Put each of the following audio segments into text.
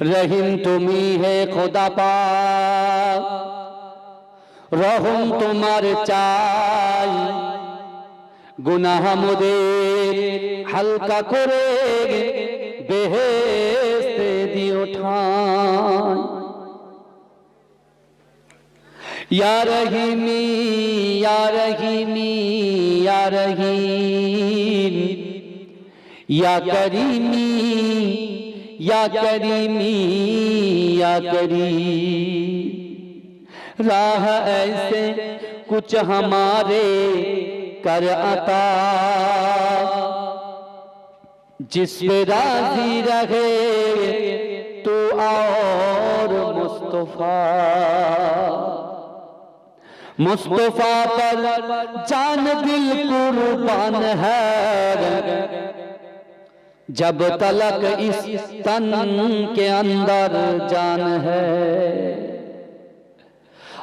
রহিম তুমি হে খোদা পাক রহম তোমার চাই। গুনাহ মোদের হালকা করে বেহেস্তে দিও ঠাই। ইয়া রহিমি ইয়া রহিমি, ইয়া রহিম। ইয়া করিমি या करीमी, या करी राह ऐसे कुछ हमारे कर अता। जिस राज़ी रहे तू और मुस्तफ़ा। मुस्तफ़ा पर जान दिल कुर्बान है। जब तलक इस तन के अंदर जान है।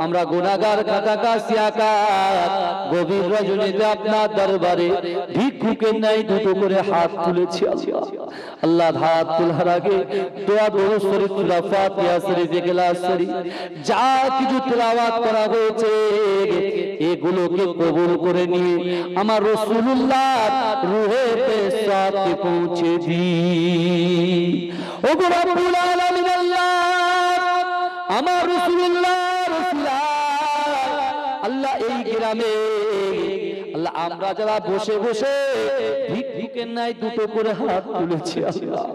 আমরা কাসিয়াকার গভীর রজনীতে আপনার দরবারে নাই দুটো করে হাত তুলেছি আল্লাহ। হাত তোলার আগে যা কিছু করা হয়েছে, এগুলোকে কবুল করে নিয়ে আমার রাসূলুল্লাহ রূহে পেশাতে পৌঁছে দি ওগো রব্বুল আলামিন আল্লাহ আমার রসুল্লাহ আল্লাহ এই গ্রামে আল্লাহ আমরা যারা বসে বসে ভিক্ষুকের নাই দুটো করে হাত তুলেছে আল্লাহ।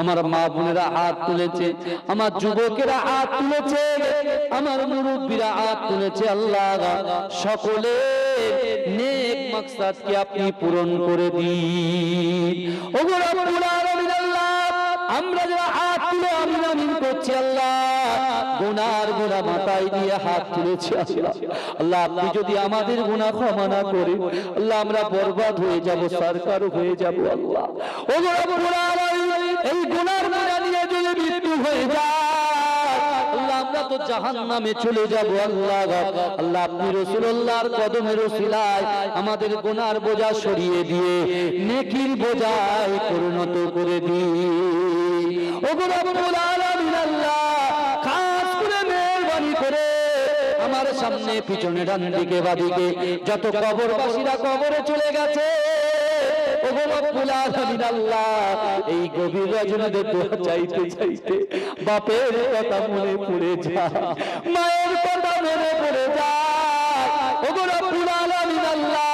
আমার মা বোনেরা হাত তুলেছে আমার যুবকেরা হাত তুলেছে আমার মুরব্বীরা হাত তুলেছে আল্লাহ। সকলে নেক মাকসাদকে আপনি পূরণ করে দিন। আমরা যারা হাত তুলে আমিন করছি আল্লাহ। গুনার গুনাহ মাথায় দিয়ে হাত তুলেছি আল্লাহ। আল্লাহ, আপনি যদি আমাদের গুনাহ ক্ষমা না করে আল্লাহ, আমরা বরবাদ হয়ে যাব, সরকার হয়ে যাব, আল্লাহ। ও এই গুনার গুনাহ নিয়ে যদি মৃত্যু হয়ে যায় আমরা তো জাহান্নামে চলে যাব, আল্লাহ। আল্লাহ, আপনি কদমের ওসিলায় আমাদের গুনার বোঝা সরিয়ে দিয়ে, নেকির বোঝায় পরিণত করে দিন। ওগো রব্বুল আলামিন আল্লাহ আমার সামনে পিছনে ডান দিকে বাদিকে যত কবরবাসীরা কবরে চলে গেছে এই গভীর রজনীতে দোয়া চাইতে চাইতে বাপের কথা মনে পড়ে যায় মায়ের কথা মনে পড়ে যায় ওগুলো পুরাল আল্লাহ যে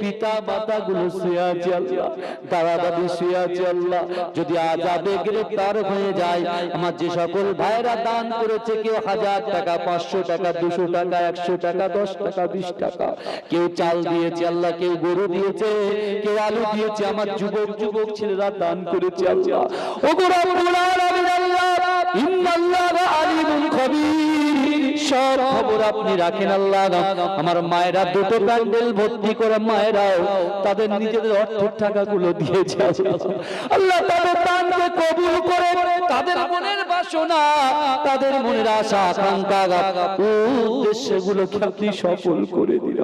পিতা মাতা গুলো শুয়ে দাদা শুয়ে আল্লাহ যদি আজাবে গ্রেফতার হয়ে যায়, আমার যে সকল ভাইরা দান করেছে, কেউ হাজার টাকা, পাঁচশো টাকা, দুশো টাকা, একশো টাকা, দশ টাকা, বিশ টাকা। কেউ চাল দিয়েছে, আল্লাহ, কেউ গরু দিয়েছে, কেউ আলু দিয়েছে, আমার যুবক যুবক ছেলেরা দান করেছে, আল্লাহ। ও রব্বুল আপনি রাখেন আল্লাহ আমার মায়েরা দুটো প্যান্ডেল ভর্তি করে মায়েরাও তাদের নিজেদের অর্থের টাকাগুলো দিয়েছে। আল্লাহ তাদের দানকে কবুল করে তাদের মনের বাসনা, তাদের মনের আশা, আকাঙ্ক্ষা উদ্দেশ্যগুলোকে আপনি সফল করে দিন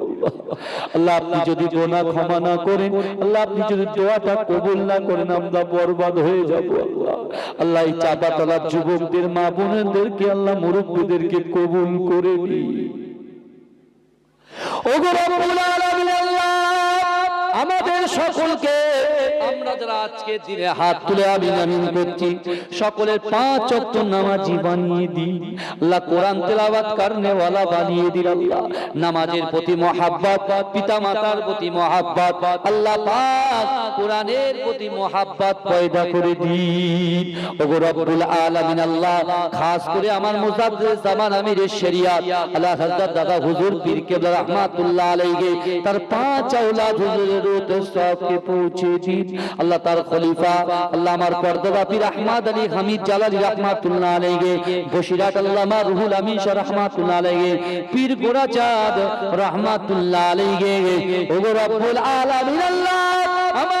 আল্লাহ? আপনি যদি গোনা ক্ষমা না করেন, আল্লাহ, আপনি যদি দোয়াটা কবুল না করেন, আমরা বরবাদ হয়ে যাব আল্লাহ। এই চাপাতলার যুবকদের, মা বোনেদেরকে, আল্লাহ, মুরব্বীদেরকে কবুল করে নি আমাদের সকলকে আমরা যারা আজকে দিনে হাত তুলে আমিন আমিন করছি। সকলের পাঁচ ওয়াক্ত নামাজি বানিয়ে দিন। আল্লাহ কোরআন তেলাওয়াত করনে ওয়ালা বানিয়ে দিন আল্লাহ। নামাজের প্রতি মহাব্বত পিতা মাতার প্রতি মহাব্বত, আল্লাহ পাক কোরআনের প্রতি মহাব্বত পয়দা করে দিন। ওগো রব্বুল আলামিন আল্লাহ, খাস করে আমার মুজাদ্দিদ জামান আমিরের শরিয়াত, আল্লাহ হযরত দাদা হুজুর পীর কেবলা রহমাতুল্লাহ আলাইহি, তার পাঁচ আওলাদ হুজুরের রুতে সবকে পৌঁছে দিন। আল্লাহ তার খলিফা, আল্লাহ আমার পর্দবাপি রহমাদ আলী হামিদ জালালি রহমাতুল্লাহ আলাইহি, বশিরাত আল্লামা রুহুল আমিন শাহ রহমাতুল্লাহ আলাইহি, পীর গোরাচাঁদ রহমাতুল্লাহ আলাইহি, ওগো রব্বুল আলামিন আল্লাহ, আমার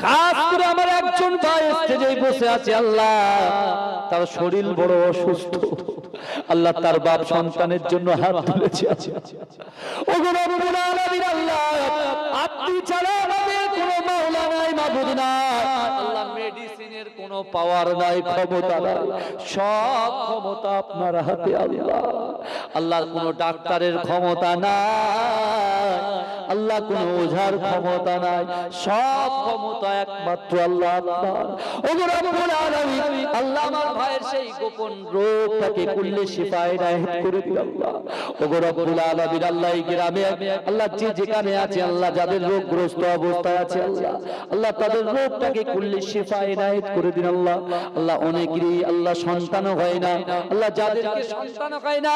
একজন ভাই স্টেজে বসে আছে, আল্লাহ, তার শরীর বড় অসুস্থ। আল্লাহ তার বাপ সন্তানের জন্য হাত তুলেছে। আপনি ছাড়া আমাদের কোনো মাওলা নাই, মাবুদ নাই। কোনো পাওয়ার নাই ক্ষমতা নাই। সব ক্ষমতা আপনার হাতে, আল্লাহ। আল্লাহর কোনো ডাক্তারের ক্ষমতা নাই। আল্লাহ কোন ওঝার ক্ষমতা নাই। সব ক্ষমতা একমাত্র আল্লাহ আল্লাহ আমার ভাইয়ের সেই গোপন রোগটাকে রাহিত করে দিন আল্লাহ। আল্লাহ যাদের রোগগ্রস্ত অবস্থায় আছে, আল্লাহ। আল্লাহ তাদের রোগটাকে কুল্লে শিফায়ে রাহিত করে দিন আল্লাহ আল্লাহ অনেকেরই আল্লাহ সন্তানও হয় না, আল্লাহ যাদেরকে সন্তান হয় না,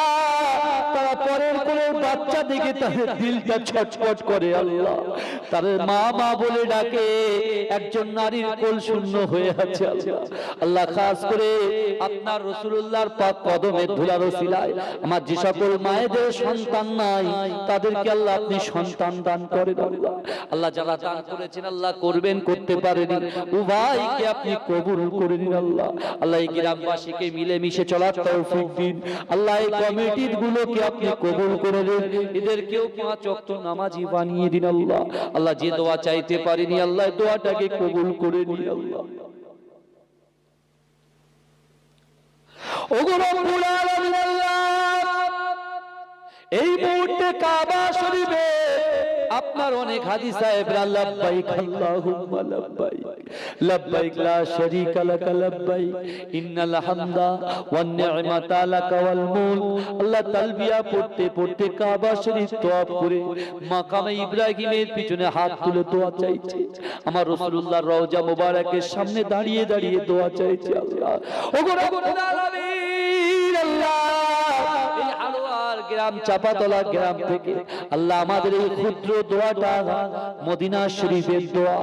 তারা পরের কোলে বাচ্চা দেখে তাদের দিলটা ছটফট করে আল্লাহ। তাদের মা মা বলে ডাকে, একজন নারীর কোল শূন্য হয়ে আছে আল্লাহ। খাস করে আপনার রসুল্লাহর পাক কদমের ধুলা রসিলায় আমার যে সকল মায়েদের সন্তান নাই, তাদেরকে আল্লাহ আপনি সন্তান দান করেন আল্লাহ যারা দান করেছেন, আল্লাহ করবেন, করতে পারেনি। উভয়কে আপনি কবুল করে নিন আল্লাহ। আল্লাহ গ্রামবাসীকে মিলে মিশে চলার তৌফিক দিন। আল্লাহ এই কমিটির গুলোকে আপনি কবুল করে দিন এদেরকেও পাঁচ ওয়াক্ত নামাজি বানিয়ে দিন আল্লাহ। আল্লাহ যে দোয়া চাইতে পারিনি, আল্লাহ দোয়াটাকে কবুল করে নিন আল্লাহ। ওগো রব্বুল আলামিন আল্লাহ, এই মুহূর্তে কাবা শরীফে আপনার অনেক হাদিস সাহেব লাব্বাইক, আল্লাহুম্মা লাব্বাইক লাব্বাইক লা শারীকা লাক লাব্বাইক, ইন্নাল হামদা ওয়ান নি'মাতা ওয়াল মুলক। আল্লাহ তালবিয়া পড়তে পড়তে কাবা শরীফ তওয়াফ করে মাকামে ইব্রাহিমের পিছনে হাত তুলে দোয়া চাইছে। আমার রাসূলুল্লাহর রওজা মোবারকের সামনে দাঁড়িয়ে দাঁড়িয়ে দোয়া চাইছে আল্লাহ। রব্বুল আলামিন! গ্রাম, চাপাতলা গ্রাম থেকে আল্লাহ আমাদের এই ক্ষুদ্র দোয়াটা মদিনা শরীফের দোয়া,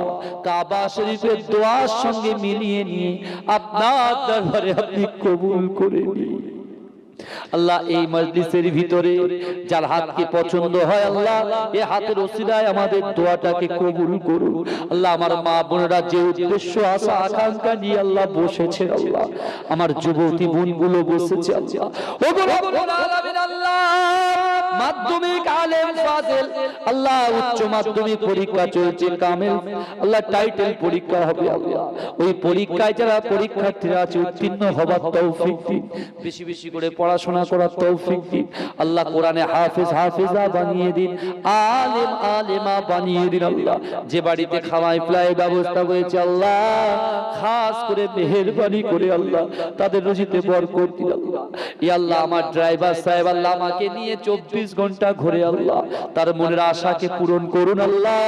কাবা শরীফের দোয়ার সঙ্গে মিলিয়ে নিয়ে আপনার ঘরে আপনি কবুল করে নিন। আল্লাহ এই মজলিসের ভিতরে যার হাতকে পছন্দ হয় আল্লাহ এই হাতের ওসিলায় আমাদের দোয়াটাকে কবুল করুন। আল্লাহ আমার মা বোনেরা যে উদ্দেশ্য, আশা, আকাঙ্ক্ষা নিয়ে আল্লাহ বসেছে আল্লাহ। আমার যুবতী বোনগুলো বসেছে আল্লাহ, মাধ্যমিক আলেম ফাজিল। আল্লাহ, উচ্চ মাধ্যমিক পরীক্ষা চলছে কামেল। আল্লাহ, টাইটেল পরীক্ষা হবে আল্লাহ। ওই পরীক্ষায় যারা পরীক্ষার্থীরা আছে, উত্তীর্ণ হবার তৌফিক দিন। বেশি বেশি করে পড়াশোনা করার তৌফিক দিন। আল্লাহ কোরআনে হাফেজ হাফেজা বানিয়ে দিন। আলেম আলেমা বানিয়ে দিন আল্লাহ। যে বাড়িতে খাওয়াই প্লাই ব্যবস্থা করেছে আল্লাহ, খাস করে মেহেরবানি করে আল্লাহ, তাদের রুজিতে বরকত দিন আল্লাহ। ই আল্লাহ আমার ড্রাইভার সাহেব, আল্লাহ আমাকে নিয়ে চব্বিশ ঘণ্টা ঘুরে আল্লাহ। তার মনের আশাকে পূরণ করুন আল্লাহ।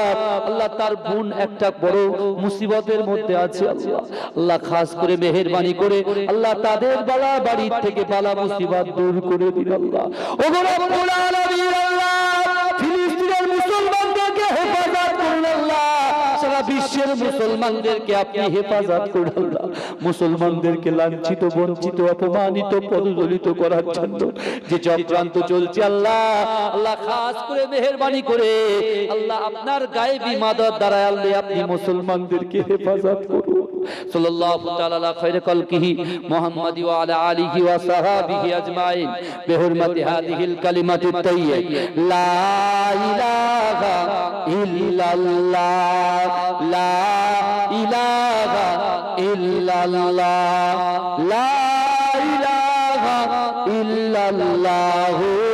আল্লাহ তার বোন একটা বড় মুসিবতের মধ্যে আছে আল্লাহ। আল্লাহ খাস করে মেহেরবানি করে আল্লাহ তাদের বালা বাড়ি থেকে বালা মুসিবত দূর করে দিন আল্লাহ। আপনার গায়েবী মাদত দ্বারা আপনি মুসলমানদেরকে হেফাজত করুন। সাল্লাল্লাহু তাআলা আলা খায়রি খালকিহি মুহাম্মাদ ওয়া আলা আলিহি ওয়া সাহাবিহি আজমাইন। বিহুরমাতি হাদিহিল কালিমাতি তাইয়্যিব। লা ইলাহা ইল্লাল্লাহ। লা ইলাহা ইল্লাল্লাহ। লা ইলাহা ইল্লাল্লাহ